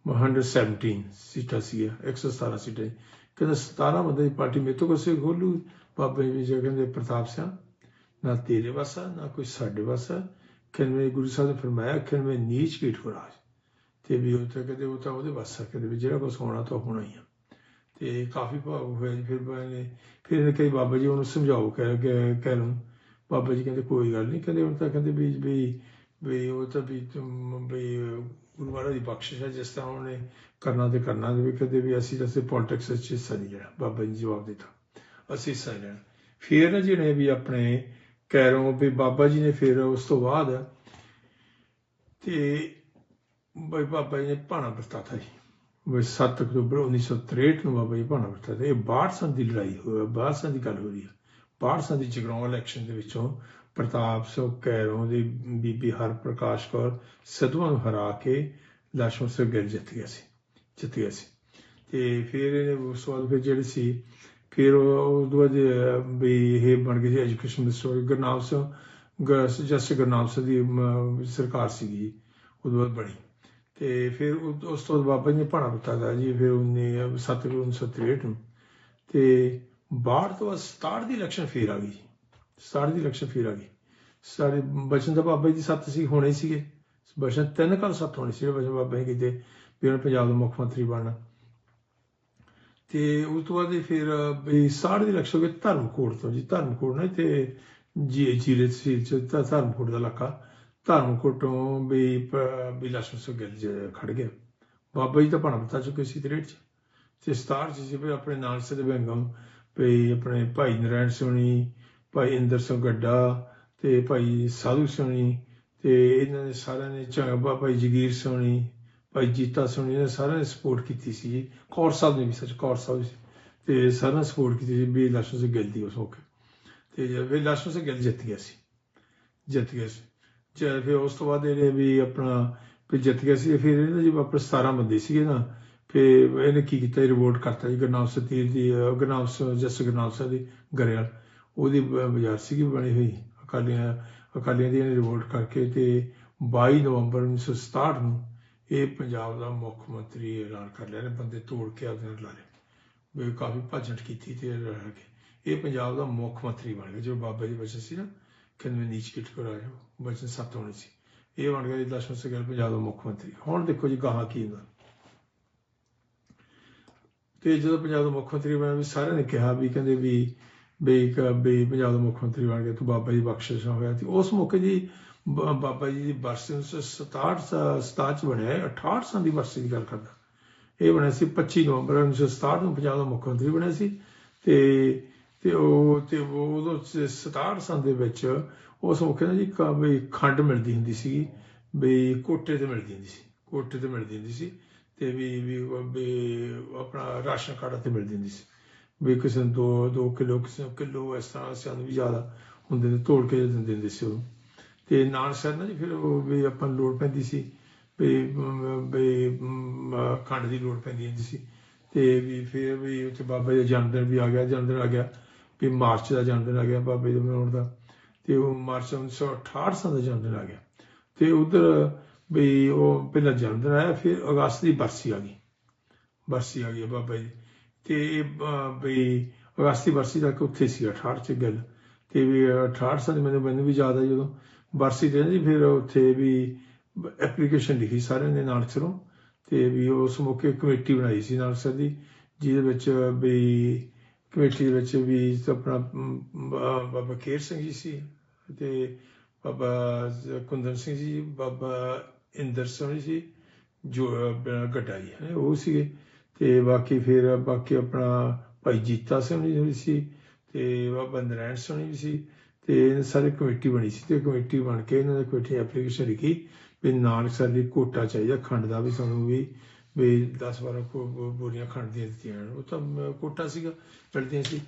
117 ਸੀਟਾਂ ਸੀ 117 ਸੀਟਾਂ ਸੀ। ਕਹਿੰਦਾ 17 ਬੰਦੇ ਦੀ ਪਾਰਟੀ ਮੇਰੇ ਤੋਂ ਕੁਰਸੀ ਖੋਲੂ ਬਾਬਾ ਜੀ ਜੀ ਕਹਿੰਦੇ, ਪ੍ਰਤਾਪ ਸਿੰਘ ਨਾ ਤੇਰੇ ਵਾਸਾ, ਨਾ ਕੋਈ ਸਾਡੇ ਵਾਸਾ। ਕਹਿੰਦੇ ਗੁਰੂ ਸਾਹਿਬ ਨੇ ਫਰਮਾਇਆ ਕਹਿੰਦੇ ਨੀਚ ਕੀਟ ਹੋ ਰਾਜ। ਤੇ ਵੀ ਉਹ ਤਾਂ ਕਹਿੰਦੇ, ਉਹ ਤਾਂ ਉਹਦੇ ਵਾਸਾ ਕਹਿੰਦੇ ਵੀ ਜਿਹੜਾ ਕੁਛ ਹੋਣਾ ਤਾਂ ਹੋਣਾ ਹੀ ਆ। ਤੇ ਕਾਫੀ ਭਾਵੁਕ ਹੋਇਆ ਜੀ। ਫਿਰ ਬਾਨੇ ਫਿਰ ਇਹਨੇ ਕਈ ਬਾਬਾ ਜੀ ਉਹਨੂੰ ਸਮਝਾਓ, ਕਹਿ ਕਹਿ ਕਹਿ ਲਓ ਬਾਬਾ ਜੀ ਕਹਿੰਦੇ, ਕੋਈ ਗੱਲ ਨਹੀਂ। ਕਹਿੰਦੇ ਹੁਣ ਤਾਂ ਕਹਿੰਦੇ ਵੀ ਵੀ ਵੀ ਉਹ ਤਾਂ ਵੀ ਵੀ ਗੁਰੂ ਮਹਾਰਾਜ ਦੀ ਬਖਸ਼ਿਸ਼ ਹੈ, ਜਿਸ ਤਰ੍ਹਾਂ ਉਹਨੇ ਕਰਨਾ ਤੇ ਕਰਨਾ ਵੀ ਕਦੇ ਵੀ ਅਸੀਂ ਤਾਂ ਪੋਲਿਟਿਕਸ ਵਿੱਚ ਹਿੱਸਾ ਨਹੀਂ ਲੈਣਾ, ਬਾਬਾ ਜੀ ਨੇ ਜਵਾਬ ਦਿੱਤਾ, ਅਸੀਂ ਹਿੱਸਾ ਲੈਣਾ। ਫਿਰ ਨਾ ਵੀ ਆਪਣੇ ਕੈਰੋਂ ਵੀ ਬਾਬਾ ਜੀ ਨੇ ਫਿਰ ਉਸ ਤੋਂ ਬਾਅਦ ਤੇ ਬਈ ਬਾਬਾ ਜੀ ਨੇ ਭਾਣਾ ਵਰਤਾਤਾ ਜੀ। ਵੀ 7 ਅਕਤੂਬਰ 1963 ਨੂੰ ਬਾਬਾ ਜੀ ਭਾਣਾ ਵਰਤਾਤਾ। ਇਹ 62 ਦੀ ਲੜਾਈ ਹੋਇਆ 62 ਦੀ ਗੱਲ ਹੋ ਰਹੀ ਹੈ। 62 ਦੀ ਜਗਰਾਉਂ ਇਲੈਕਸ਼ਨ ਦੇ ਵਿੱਚੋਂ ਪ੍ਰਤਾਪ ਸਿੰਘ ਕੈਰੋਂ ਦੀ ਬੀਬੀ ਹਰਪ੍ਰਕਾਸ਼ ਕੌਰ ਸਦੂਆਂ ਨੂੰ ਹਰਾ ਕੇ ਲਾਸ਼ੋਂ ਸੇ ਗਿਲ ਜਿੱਤ ਗਿਆ ਸੀ ਜਿੱਤ ਗਿਆ ਸੀ। ਤੇ ਫਿਰ ਉਸ ਤੋਂ ਬਾਅਦ ਫਿਰ ਜਿਹੜੇ ਸੀ, ਫਿਰ ਉਹ ਤੋਂ ਬਾਅਦ ਵੀ ਇਹ ਬਣ ਗਈ ਸੀ education minister Gurnam Singh just Gurnam Singh ਦੀ ਸਰਕਾਰ ਸੀਗੀ ਉਹ ਤੋਂ ਬਾਅਦ ਬਣੀ। ਤੇ ਫਿਰ ਉਸ ਤੋਂ ਬਾਅਦ ਬਾਬਾ ਜੀ ਨੇ ਭਾਣਾ ਬਤਾਦਾ ਜੀ, ਫਿਰ ਉਹਨੇ 7 1963 ਨੂੰ। ਤੇ 62 ਤੋਂ ਬਾਅਦ 67 ਦੀ ਇਲੈਕਸ਼ਨ ਫੇਰ ਆ ਗਈ ਸਾਰੇ ਦੀ ਲਕਸ਼ਣ ਫੇਰ ਆ ਗਈ। ਸਾਰੇ ਬਚਨ ਦਾ ਬਾਬਾ ਜੀ ਸੱਤ ਸੀ, ਹੋਣੇ ਸੀਗੇ। ਬਚਨ ਤਿੰਨ ਕੱਲ ਸੱਤ ਹੋਣੇ ਸੀ ਬਚਨ ਬਾਬਾ ਜੀ ਕਿਤੇ ਵੀ ਉਹਨਾਂ ਪੰਜਾਬ ਦੇ ਮੁੱਖ ਮੰਤਰੀ ਬਣਨਾ। ਤੇ ਉਸ ਤੋਂ ਬਾਅਦ ਫਿਰ, ਵੀ ਸਾਰੇ ਦੀ ਲਕਸ਼ਣ ਹੋ ਗਏ ਧਰਮ ਕੋੜ ਤੋਂ ਜੀ। ਧਰਮ ਕੋੜ ਨੇ ਤੇ ਜੀ, ਜੀਰੇ ਸੀ ਚਿੱਤਾ ਧਰਮ ਕੋੜ ਦਾ ਇਲਾਕਾ। ਧਰਮ ਕੋੜ ਤੋਂ ਵੀ ਬਿਲਾਸ਼ਮ ਸੁਗਲ ਖੜ ਗਿਆ ਬਾਬਾ ਜੀ ਤਾਂ ਭਾਣਾ ਬਤਾ ਚੁੱਕੇ ਸੀ 63 ਚ। ਤੇ 67 ਚ ਜੀ ਆਪਣੇ ਨਾਲ ਸੇ ਦੇ ਬੰਗਮ, ਵੀ ਆਪਣੇ ਭਾਈ ਨਰੈਣ ਸੋਣੀ ਭਾਈ ਇੰਦਰ ਸਿੰਘ ਗੱਡਾ ਤੇ ਭਾਈ ਸਾਧੂ ਸੋਣੀ ਤੇ ਇਹਨਾਂ ਨੇ ਸਾਰਿਆਂ ਨੇ ਚੰਗਾ ਭਾਈ ਜਗੀਰ ਸੋਣੀ ਭਾਈ ਜੀਤਾ ਸੋਣੀ ਨੇ ਸਾਰਿਆਂ ਨੇ ਸਪੋਰਟ ਕੀਤੀ ਸੀ ਕੌਰ ਸਾਹਿਬ ਨੇ ਵੀ ਸੱਚ, ਕੌਰ ਸਾਹਿਬ ਸੀ ਤੇ ਸਾਰਿਆਂ ਨੇ ਸਪੋਰਟ ਕੀਤੀ ਸੀ ਵੀ ਲక్ష్ਮਣ ਸਿੰਘ ਗਿੱਲ ਦੀ ਉਸ ਮੌਕੇ। ਤੇ ਜਦ ਵੀ ਲక్ష్ਮਣ ਸਿੰਘ ਗਿੱਲ ਜਿੱਤ ਗਿਆ ਸੀ, ਜਿੱਤ ਗਿਆ ਸੀ। ਜਦ ਫਿਰ ਉਸ ਤੋਂ ਬਾਅਦ ਇਹਨੇ ਵੀ ਆਪਣਾ ਫਿਰ ਜਿੱਤ ਗਿਆ ਸੀ। ਫਿਰ ਇਹਨੇ ਜਿਵੇਂ ਆਪਣੇ 17 ਬੰਦੇ ਸੀਗੇ ਨਾ, ਫਿਰ ਇਹਨੇ ਕੀ ਕੀਤਾ ਰਿਵੋਰਟ ਕਰਤਾ ਜੀ, ਗਰਨਾਮ ਸਤੀਰ ਦੀ ਗਰਨਾਮ ਜਸ ਗਰਨਾਮ ਸਾਹਿਬ ਦੀ ਗਰੇਵਾਲ। ਉਹਦੀ ਬਾਜ਼ਾਰ ਸੀਗੀ ਬਣੀ ਹੋਈ, ਅਕਾਲੀਆਂ ਅਕਾਲੀਆਂ ਦੀ ਇਹਨੇ ਰਿਵੋਲਟ ਕਰਕੇ ਤੇ 22 ਨਵੰਬਰ 1967 ਨੂੰ ਇਹ ਪੰਜਾਬ ਦਾ ਮੁੱਖ ਮੰਤਰੀ ਐਲਾਨ ਕਰ ਲਿਆ ਨੇ ਬੰਦੇ ਤੋੜ ਕੇ ਆਪਣੇ ਲਾ ਲਏ। ਵੀ ਕਾਫੀ ਭਜਟ ਕੀਤੀ ਤੇ ਰਹਿ ਕੇ ਇਹ ਪੰਜਾਬ ਦਾ ਮੁੱਖ ਮੰਤਰੀ ਬਣ ਗਿਆ ਜੋ ਬਾਬਾ ਜੀ ਬਚਨ ਸੀ ਨਾ ਕਿੰਨੇ ਨੀਚ ਕਿਟ ਕਰਾਇਆ ਬਚਨ ਸੱਤ ਹੋਣੀ ਸੀ। ਇਹ ਬਣ ਗਿਆ ਦਸ਼ਮ ਸਿਕਲ ਪੰਜਾਬ ਦਾ ਮੁੱਖ ਮੰਤਰੀ। ਹੁਣ ਦੇਖੋ ਜੀ ਗਾਹਾਂ ਕੀ ਹੁੰਦਾ। ਤੇ ਜਦੋਂ ਪੰਜਾਬ ਦਾ ਮੁੱਖ ਮੰਤਰੀ ਬਣਿਆ, ਵੀ ਸਾਰਿਆਂ ਨੇ ਕਿਹਾ ਵੀ ਕਹਿੰਦੇ ਵੀ ਵੀ ਇੱਕ ਵੀ ਪੰਜਾਬ ਦਾ ਮੁੱਖ ਮੰਤਰੀ ਬਣ ਗਿਆ ਤੂੰ ਬਾਬਾ ਜੀ ਬਖਸ਼ਿਸ਼ ਹੋਇਆ ਸੀ। ਉਸ ਮੌਕੇ ਜੀ ਬਾਬਾ ਜੀ ਦੀ ਬਰਸੀ 67 67 ਚ ਬਣਿਆ ਹੈ, 68 ਸਾਲ ਦੀ ਬਰਸੀ ਦੀ ਗੱਲ ਕਰਦਾ। ਇਹ ਬਣਿਆ ਸੀ 25 ਨਵੰਬਰ 1967 ਨੂੰ ਪੰਜਾਬ ਦਾ ਮੁੱਖ ਮੰਤਰੀ ਬਣਿਆ ਸੀ ਤੇ ਤੇ ਉਹ ਤੇ ਉਹ ਉਦੋਂ 67 ਸਾਲ ਦੇ ਵਿੱਚ ਉਸ ਮੌਕੇ ਨਾ ਜੀ ਕ- ਵੀ ਖੰਡ ਮਿਲਦੀ ਹੁੰਦੀ ਸੀ ਵੀ ਕੋਟੇ ਤੇ ਮਿਲਦੀ ਹੁੰਦੀ ਸੀ ਕੋਟੇ ਤੇ ਮਿਲਦੀ ਹੁੰਦੀ ਸੀ ਤੇ ਵੀ ਵੀ ਵੀ ਆਪਣਾ ਰਾਸ਼ਨ ਕਾਰਡ ਤੇ ਮਿਲਦੀ ਹੁੰਦੀ ਸੀ। ਵੀ ਕਿਸੇ ਨੂੰ 2 2 ਕਿਲੋ, ਕਿਸੇ ਨੂੰ ਕਿਲੋ ਇਸ ਤਰ੍ਹਾਂ ਸਾਨੂੰ ਵੀ ਜ਼ਿਆਦਾ ਹੁੰਦੇ ਨੇ ਤੋੜ ਕੇ ਦਿੰਦੇ ਹੁੰਦੇ ਸੀ ਉਹ ਤੇ ਨਾਲ ਸਰ ਨਾ ਜੀ, ਫਿਰ ਉਹ ਵੀ ਆਪਾਂ ਲੋੜ ਪੈਂਦੀ ਸੀ ਵੀ ਵੀ ਖੰਡ ਦੀ ਲੋੜ ਪੈਂਦੀ ਹੁੰਦੀ ਸੀ। ਤੇ ਵੀ ਫਿਰ ਵੀ ਉੱਥੇ ਬਾਬਾ ਜੀ ਦਾ ਜਨਮ ਦਿਨ ਵੀ ਆ ਗਿਆ, ਜਨਮ ਦਿਨ ਆ ਗਿਆ, ਵੀ ਮਾਰਚ ਦਾ ਜਨਮ ਦਿਨ ਆ ਗਿਆ ਬਾਬੇ ਦੇ ਮਨਾਉਣ ਦਾ। ਤੇ ਉਹ ਮਾਰਚ 1968 ਸਾਲ ਦਾ ਜਨਮ ਦਿਨ ਆ ਗਿਆ। ਤੇ ਉਧਰ ਵੀ ਉਹ ਪਹਿਲਾਂ ਜਨਮ ਦਿਨ ਆਇਆ, ਫਿਰ ਅਗਸਤ ਦੀ ਬਰਸੀ ਆ ਗਈ। ਬਰਸੀ ਆ ਗਈ ਬਾਬਾ ਜੀ ਤੇ ਇਹ ਬ- ਵੀ ਅਗਸਤ ਬਰਸੀ ਤੱਕ ਉੱਥੇ ਸੀ 68 ਚ ਗੱਲ। ਤੇ ਵੀ 68 ਸਾਲ ਮੈਨੂੰ ਮੈਨੂੰ ਵੀ ਯਾਦ ਆ ਜਦੋਂ ਬਰਸੀ ਤੇ ਜੀ, ਫਿਰ ਉੱਥੇ ਵੀ ਐਪਲੀਕੇਸ਼ਨ ਲਿਖੀ ਸਾਰਿਆਂ ਨੇ ਨਾਨਕਸਰੋਂ ਤੇ ਵੀ ਉਸ ਮੌਕੇ ਕਮੇਟੀ ਬਣਾਈ ਸੀ ਨਾਨਕਸਰ ਦੀ, ਜਿਹਦੇ ਵਿੱਚ ਵੀ ਕਮੇਟੀ ਦੇ ਵਿੱਚ ਵੀ ਆਪਣਾ ਬਾਬਾ ਕੇਰ ਸਿੰਘ ਜੀ ਸੀ ਤੇ ਬਾਬਾ ਕੁੰਦਨ ਸਿੰਘ ਜੀ, ਬਾਬਾ ਇੰਦਰ ਸਿੰਘ ਜੀ, ਜੋ ਆਪਣਾ ਗੱਡਾ ਜੀ, ਹੈ, ਉਹ ਸੀਗੇ। ਤੇ ਬਾਕੀ ਫਿਰ ਬਾਕੀ ਆਪਣਾ ਭਾਈ ਜੀਤਾ ਸਿੰਘ ਜੀ ਵੀ ਸੀ ਤੇ ਬਾਬਾ ਨਰੈਣ ਸਿੰਘ ਵੀ ਸੀ ਤੇ ਇਹ ਸਾਰੇ ਕਮੇਟੀ ਬਣੀ ਸੀ ਤੇ ਕਮੇਟੀ ਬਣ ਕੇ ਇਹਨਾਂ ਨੇ ਕਮੇਟੀ ਐਪਲੀਕੇਸ਼ਨ ਲਿਖੀ ਵੀ ਨਾਨਕ ਸਰ ਦੀ ਕੋਟਾ ਚਾਹੀਦਾ, ਖੰਡ ਦਾ ਵੀ ਸਾਨੂੰ ਵੀ ਵੀ 10 12 ਬੋਰੀਆਂ ਖੰਡ ਦੀਆਂ ਦਿੱਤੀਆਂ ਜਾਣ। ਉਹ ਤਾਂ ਕੋਟਾ ਸੀਗਾ ਚੜਦੀਆਂ ਸੀ।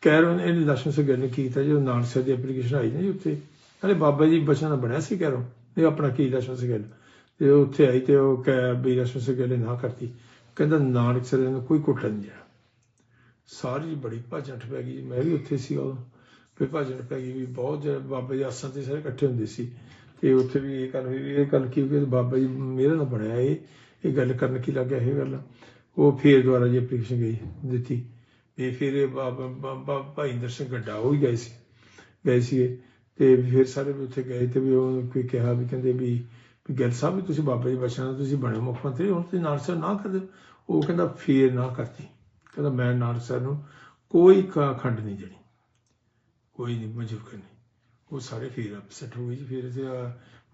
ਕੈਰੋਂ ਨੇ ਇਹਨੇ ਦਰਸ਼ਨ ਸਿੰਘ ਨੇ ਕੀ ਕੀਤਾ ਜਦੋਂ ਨਾਨਕ ਸਰ ਦੀ ਐਪਲੀਕੇਸ਼ਨ ਆਈ ਨਾ ਜੀ ਉੱਥੇ। ਅਰੇ ਬਾਬਾ ਜੀ ਬਚਨ ਦਾ ਬਣਿਆ ਸੀ ਕੈਰੋਂ ਇਹ ਆਪਣਾ ਕੀ ਦਰਸ਼ਨ ਸਿੰਘ ਤੇ ਉਹ ਉੱਥੇ ਆਈ ਤੇ ਉਹ ਕਹਿ ਵੀ ਦਰਸ਼ਨ ਸਿੰਘ ਨੇ ਨਾ ਕਰਤੀ। ਕਹਿੰਦਾ, ਨਾਨਕ ਸਰ ਨੂੰ ਕੋਈ ਕੋਟਾ ਨਹੀਂ ਦੇਣਾ ਸਾਰੀ ਬੜੀ ਭਾਜਣ ਠ ਪੈ ਗਈ। ਮੈਂ ਵੀ ਉੱਥੇ ਸੀ ਉਦੋਂ। ਫਿਰ ਭਾਜਣ ਪੈ ਗਈ ਵੀ ਬਹੁਤ ਜਿਹੜੇ ਬਾਬਾ ਜੀ ਆਸਾਂ ਤੇ ਸਾਰੇ ਇਕੱਠੇ ਹੁੰਦੇ ਸੀ। ਤੇ ਉੱਥੇ ਵੀ ਇਹ ਗੱਲ ਹੋਈ ਇਹ ਗੱਲ ਕੀ ਕਿ ਬਾਬਾ ਜੀ ਮੇਰੇ ਨਾਲ ਬਣਿਆ ਇਹ। ਇਹ ਗੱਲ ਕਰਨ ਕੀ ਲੱਗਿਆ ਇਹ ਗੱਲ? ਉਹ ਫੇਰ ਦੁਆਰਾ ਜੀ ਐਪਲੀਕੇਸ਼ਨ ਗਈ, ਦਿੱਤੀ। ਵੀ ਫਿਰ ਬਾਬਾ ਬਾਬਾ ਭਾਈ ਇੰਦਰ ਸਿੰਘ ਗੱਡਾ, ਉਹ ਵੀ ਗਏ ਸੀ। ਗਏ ਸੀਗੇ। ਤੇ ਫਿਰ ਸਾਰੇ ਉੱਥੇ ਗਏ ਤੇ ਵੀ ਉਹ ਕੋਈ ਕਿਹਾ ਵੀ ਕਹਿੰਦੇ ਵੀ ਗਿੱਲ ਸਾਹਿਬ ਵੀ ਤੁਸੀਂ ਬਾਬਾ ਜੀ ਬਚਣਾ ਤੁਸੀਂ ਬਣੇ ਮੁੱਖ ਮੰਤਰੀ, ਹੁਣ ਤੁਸੀਂ ਨਾਨਕ ਸਾਹਿਬ ਨਾ ਕਰਦੇ ਉਹ ਕਹਿੰਦਾ ਫੇਰ ਨਾ ਕਰਤੀ। ਕਹਿੰਦਾ ਮੈਂ ਨਾਨਕ ਸਾਹਿਬ ਨੂੰ ਕੋਈ ਖੰਡ ਨਹੀਂ ਦੇਣੀ। ਕੋਈ ਨਹੀਂ ਮਨਜ਼ੂਰ ਕਰਨੀ। ਉਹ ਸਾਰੇ ਫੇਰ ਅਪਸੈਟ ਹੋ ਗਏ ਜੀ, ਫਿਰ ਤੇ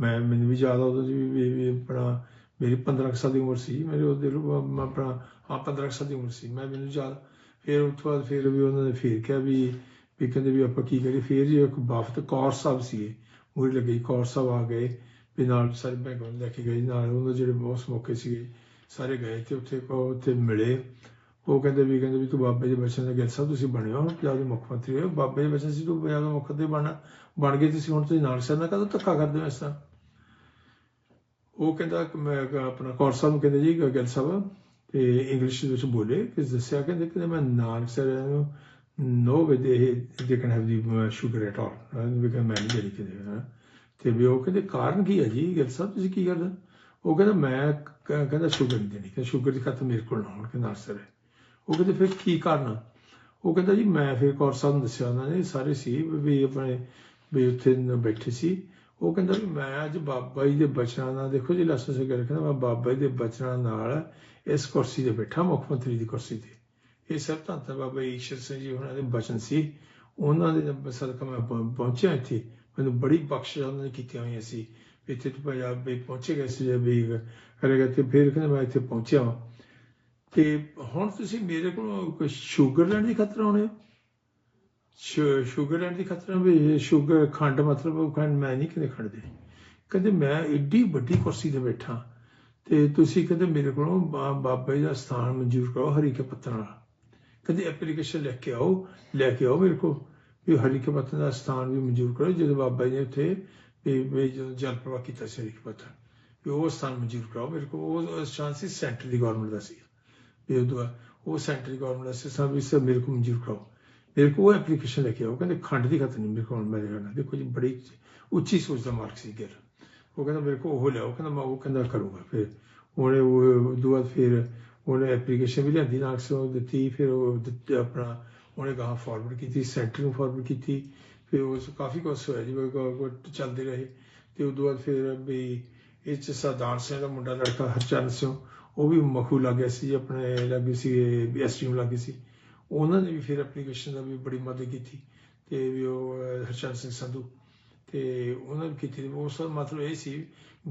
ਮੈਂ, ਮੈਨੂੰ ਵੀ ਯਾਦ ਆਉਂਦਾ ਜੀ ਵੀ- ਆਪਣਾ ਮੇਰੀ 15 ਕੁ ਸਾਲ ਦੀ ਉਮਰ ਸੀ। ਮੇਰੇ ਉਹਦੇ ਨੂੰ ਆਪਣਾ, ਹਾਂ 15 ਕੁ ਸਾਲ ਦੀ ਉਮਰ ਸੀ। ਮੈਂ, ਮੈਨੂੰ ਯਾਦ, ਫਿਰ ਉਸ ਤੋਂ ਬਾਅਦ ਫਿਰ ਵੀ ਉਹਨਾਂ ਨੇ ਫੇਰ ਕਿਹਾ ਵੀ ਵੀ ਕਹਿੰਦੇ ਵੀ ਆਪਾਂ ਕੀ ਕਰੀਏ? ਫਿਰ ਜੀ ਇੱਕ ਬਾਫਤ ਕੌਰ ਸਾਹਿਬ ਸੀਗੇ। ਮੂਰੇ ਲੱਗੇ ਕੌਰ ਸਾਹਿਬ ਆ ਗਏ। ਵੀ ਨਾਲ ਸਾਰੇ ਬੈਂਕ ਲੈ ਕੇ ਗਏ ਨਾਲ, ਉਹਨਾਂ ਜਿਹੜੇ ਬਹੁਤ ਮੌਕੇ ਸੀਗੇ, ਸਾਰੇ ਗਏ ਤੇ ਉੱਥੇ ਕੋ ਉੱਥੇ ਮਿਲੇ। ਉਹ ਕਹਿੰਦੇ ਵੀ ਕਹਿੰਦੇ ਵੀ ਤੂੰ ਬਾਬੇ ਦੇ ਬਚਨ ਦੇ ਗਿਲ ਸਾਹਿਬ ਤੁਸੀਂ ਬਣੇ ਪੰਜਾਬ ਦੇ ਮੁੱਖ ਮੰਤਰੀ ਹੋ ਬਾਬੇ ਦੇ ਬਚਨ ਸੀ ਤੂੰ ਪੰਜਾਬ ਦਾ ਮੁੱਖ ਮੰਤਰੀ ਬਣ ਬਣ ਗਏ ਤੁਸੀਂ, ਹੁਣ ਤੁਸੀਂ ਨਾਲ ਸਾਹਿਬ ਨਾਲ ਕਦੋਂ ਧੱਕਾ ਕਰਦੇ ਹੋ ਇਸ ਤਰ੍ਹਾਂ? ਉਹ ਕਹਿੰਦਾ, ਮੈਂ ਆਪਣਾ ਕੌਰ ਸਾਹਿਬ ਨੂੰ ਕਹਿੰਦੇ ਜੀ ਗਿਲ ਸਾਹਿਬ ਤੇ ਇੰਗਲਿਸ਼ ਵਿੱਚ ਬੋਲੇ ਕਿ ਦੱਸਿਆ, ਕਹਿੰਦੇ ਕਿ ਮੈਂ ਨਾਨਕ ਸਾਹਿਬ ਨੂੰ no way they they can have the sugar at all we can manage ਜਿਹੜੀ ਕਹਿੰਦੇ ਤੇ ਵੀ ਉਹ ਕਹਿੰਦੇ, ਕਾਰਨ ਕੀ ਹੈ ਜੀ? ਗਿਲ ਸਾਹਿਬ ਤੁਸੀਂ ਕੀ ਕਰਦੇ ਉਹ ਕਹਿੰਦਾ, ਮੈਂ ਕਹਿੰਦਾ, ਸ਼ੂਗਰ ਨਹੀਂ ਦੇਣੀ ਕਿ ਸ਼ੂਗਰ ਦੀ ਖਤਮ ਮੇਰੇ ਕੋਲ ਨਾ ਹੋਣ ਕਿ ਨਾਨਕ ਹੈ। ਉਹ ਕਹਿੰਦੇ, ਫਿਰ ਕੀ ਕਾਰਨ ਉਹ ਕਹਿੰਦਾ, ਜੀ, ਮੈਂ ਫਿਰ ਕੌਰ ਸਾਹਿਬ ਨੂੰ ਦੱਸਿਆ ਉਹਨਾਂ ਨੇ, ਸਾਰੇ ਸੀ ਵੀ ਆਪਣੇ, ਵੀ ਉੱਥੇ ਬੈਠੇ ਸੀ। ਉਹ ਕਹਿੰਦਾ ਵੀ ਮੈਂ ਅੱਜ ਬਾਬਾ ਜੀ ਦੇ ਬਚਨਾਂ ਨਾਲ, ਦੇਖੋ ਜੀ, ਲਾਸਾ ਸਿੰਘ ਗੱਲ ਕਹਿੰਦਾ, ਮੈਂ ਬਾਬਾ ਜੀ ਦੇ ਬਚਨਾਂ ਨਾਲ ਇਸ ਕੁਰਸੀ ਤੇ ਬੈਠਾ, ਮੁੱਖ ਮੰਤਰੀ ਦੀ ਕੁਰਸੀ ਤੇ। ਇਹ ਸਭ ਤਾਂ ਬਾਬਾ ਈਸ਼ਰ ਸਿੰਘ ਜੀ ਉਹਨਾਂ ਦੇ ਬਚਨ ਸੀ। ਉਹਨਾਂ ਦੇ ਸਦਕਾ ਮੈਂ ਪਹੁੰਚਿਆ ਇੱਥੇ। ਮੈਨੂੰ ਬੜੀ ਬਖਸ਼ਿਸ਼ ਉਹਨਾਂ ਨੇ ਕੀਤੀਆਂ ਹੋਈਆਂ ਸੀ ਇੱਥੇ ਤੋਂ ਪੰਜਾਬ ਵੀ ਪਹੁੰਚੇ ਗਏ ਸੀ ਵੀ ਕਰੇਗਾ ਤੇ ਫਿਰ ਕਹਿੰਦਾ ਮੈਂ ਇੱਥੇ ਪਹੁੰਚਿਆ ਤੇ ਹੁਣ ਤੁਸੀਂ ਮੇਰੇ ਕੋਲ ਕੋਈ ਸ਼ੂਗਰ ਲੈਣ ਦੀ ਖਤਰਾ ਹੋਣੇ ਸ਼ੂਗਰ ਲੈਣ ਦੀ ਖਤਰਾ ਵੀ ਸ਼ੂਗਰ ਖੰਡ ਮਤਲਬ ਖੰਡ ਮੈਂ ਨਹੀਂ ਕਿਤੇ ਖੰਡ ਕਹਿੰਦੇ ਮੈਂ ਏਡੀ ਵੱਡੀ ਕੁਰਸੀ ਤੇ ਬੈਠਾ ਤੇ ਤੁਸੀਂ ਕਹਿੰਦੇ ਮੇਰੇ ਕੋਲੋਂ ਬਾ- ਬਾਬਾ ਜੀ ਦਾ ਸਥਾਨ ਮਨਜ਼ੂਰ ਕਰੋ ਹਰੀ ਕੇ ਪੱਤਨ ਨਾਲ ਕਹਿੰਦੇ ਐਪਲੀਕੇਸ਼ਨ ਲੈ ਕੇ ਆਓ, ਲੈ ਕੇ ਆਓ ਮੇਰੇ ਕੋਲ। ਵੀ ਹਰੀ ਕੇ ਦਾ ਸਥਾਨ ਵੀ ਮਨਜ਼ੂਰ ਕਰੋ, ਜਦੋਂ ਬਾਬਾ ਜੀ ਨੇ ਉੱਥੇ ਵੀ ਜਦੋਂ ਜਲ ਪ੍ਰਵਾਹ ਕੀਤਾ ਸੀ ਹਰੀ ਕੇ ਵੀ ਉਹ ਸਥਾਨ ਮਨਜ਼ੂਰ ਕਰਾਓ। ਮੇਰੇ ਕੋਲ ਉਹ ਸਥਾਨ ਸੀ ਸੈਂਟਰ ਦੀ ਗਵਰਨਮੈਂਟ ਦਾ ਸੀ ਵੀ ਉਦੋਂ ਉਹ ਸੈਂਟਰ ਦੀ ਗਵਰਨਮੈਂਟ ਦਾ ਸਭ ਵੀ ਮੇਰੇ ਕੋਲ ਮਨਜ਼ੂਰ ਕਰਾਓ। ਮੇਰੇ ਕੋਲ ਉਹ ਐਪਲੀਕੇਸ਼ਨ ਲੈ ਕੇ ਆਓ। ਕਹਿੰਦੇ ਖੰਡ ਦੀ ਖਤ ਨਹੀਂ ਮੇਰੇ ਕੋਲ ਮੈਂ ਕਰਨਾ ਦੇਖੋ ਜੀ, ਬੜੀ ਉੱਚੀ ਸੋਚ ਦਾ ਮਾਰਕ ਸੀ ਗਿਰ ਉਹ ਕਹਿੰਦਾ ਮੇਰੇ ਕੋਲ ਉਹ ਲਿਆਓ। ਕਹਿੰਦਾ ਮੈਂ ਉਹ ਕਹਿੰਦਾ ਕਰੂੰਗਾ। ਫਿਰ ਉਹਨੇ ਉਹ ਦੁਆ ਫਿਰ ਉਹਨੇ ਐਪਲੀਕੇਸ਼ਨ ਵੀ ਲਿਆਂਦੀ, ਨਾਲ ਦਿੱਤੀ, ਫਿਰ ਉਹ ਦਿੱਤੀ ਆਪਣਾ ਉਹਨੇ ਕਹਾ ਫਾਰਵਰਡ ਕੀਤੀ ਸੈਂਟਰ ਨੂੰ ਫਾਰਵਰਡ ਕੀਤੀ ਫਿਰ ਉਸ ਕਾਫੀ ਕੁਛ ਹੋਇਆ ਜੀ ਚੱਲਦੇ ਰਹੇ। ਤੇ ਉਦੋਂ ਬਾਅਦ ਫਿਰ ਵੀ ਇਹ ਚ ਸਰਦਾਰ ਸਿੰਘ ਦਾ ਮੁੰਡਾ ਲੜਕਾ ਹਰਚੰਦ ਸਿੰਘ ਉਹ ਵੀ ਮਖੂ ਲੱਗ ਗਿਆ ਸੀ ਆਪਣੇ ਲੱਗੇ ਸੀ ਐਸਟੀਐਮ ਲੱਗੇ ਸੀ। ਉਹਨਾਂ ਨੇ ਵੀ ਫਿਰ ਐਪਲੀਕੇਸ਼ਨ ਦਾ ਵੀ ਬੜੀ ਮਦਦ ਕੀਤੀ ਤੇ ਵੀ ਉਹ ਅਹ, ਹਰਚੰਦ ਸਿੰਘ ਸੰਧੂ। ਤੇ ਉਹਨਾਂ ਨੇ ਕੀਤੀ ਉਸ ਦਾ ਮਤਲਬ ਇਹ ਸੀ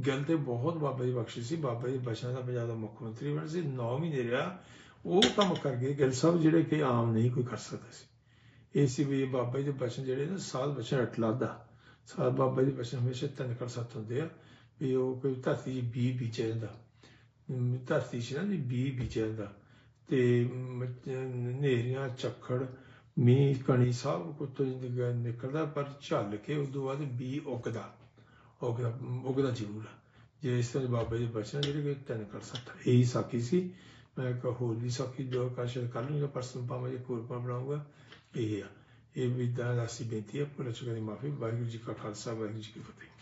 ਗੱਲ ਤੇ ਬਹੁਤ ਬਾਬਾ ਜੀ ਬਖਸ਼ਿਸ਼ ਸੀ ਬਾਬਾ ਜੀ ਬਚਨਾਂ ਦਾ ਪੰਜਾਬ ਦਾ ਮੁੱਖ ਮੰਤਰੀ ਬਣ ਸੀ 9 ਮਹੀਨੇ ਰਿਹਾ ਉਹ ਕੰਮ ਕਰ ਗਏ। ਗੱਲ ਸਾਹਿਬ ਜਿਹੜੇ ਕਿ ਆਮ ਨਹੀਂ ਕੋਈ ਕਰ ਸਕਦਾ ਸੀ। ਇਹ ਸੀ ਵੀ ਬਾਬਾ ਜੀ ਦੇ ਬਚਨ ਜਿਹੜੇ ਨੇ ਸਾਲ ਬਚਨ ਅਟਲਾਦਾ ਸਾਲ ਬਾਬਾ ਜੀ ਦੇ ਬਚਨ ਹਮੇਸ਼ਾ ਤਿੰਨ ਕਰ ਸੱਤ ਹੁੰਦੇ ਆ। ਵੀ ਉਹ ਕੋਈ ਧਰਤੀ ਦੀ ਬੀ ਬੀਜਿਆ ਜਾਂਦਾ। ਧਰਤੀ 'ਚ ਨਾ ਜੀ ਬੀ ਬੀਜਿਆ ਜਾਂਦਾ। ਤੇ ਮ- ਹਨੇਰੀਆਂ, ਝੱਖੜ, ਮੀਂਹ, ਕਣੀ ਸਭ ਕੁਝ ਤੋਂ ਨਿਕਲਦਾ, ਪਰ ਝੱਲ ਕੇ ਉਦੋਂ ਬਾਅਦ ਬੀ ਉੱਗਦਾ। ਉੱਗਦਾ ਉੱਗਦਾ ਜ਼ਰੂਰ ਆ। ਜੇ ਇਸ ਤਰ੍ਹਾਂ ਬਾਬਾ ਜੀ ਦੇ ਬਚਨ ਜਿਹੜੇ ਕਿ ਤਿੰਨ ਕਰ ਸਕਦਾ ਇਹੀ ਸਾਖੀ ਸੀ। ਮੈਂ ਇੱਕ ਹੋਰ ਵੀ ਸਾਖੀ ਦੋ ਕਾਸ਼ਰ ਕਰ ਲੂੰਗਾ ਪਰਸੋਂ ਪਾਵਾਂ ਜੇ ਕੋਈ ਬਣਾਉਂਗਾ ਇਹ ਆ। ਇਹ ਵੀ ਦਾਸੀ ਬੇਨਤੀ ਹੈ ਪੁੱਛ ਚੁੱਕਾ ਦੀ ਮਾਫੀ, ਵਾਹਿਗੁਰੂ ਜੀ ਕਾ ਖਾਲਸਾ, ਵਾਹਿਗੁਰੂ ਜੀ ਕੀ ਫਤਿਹ।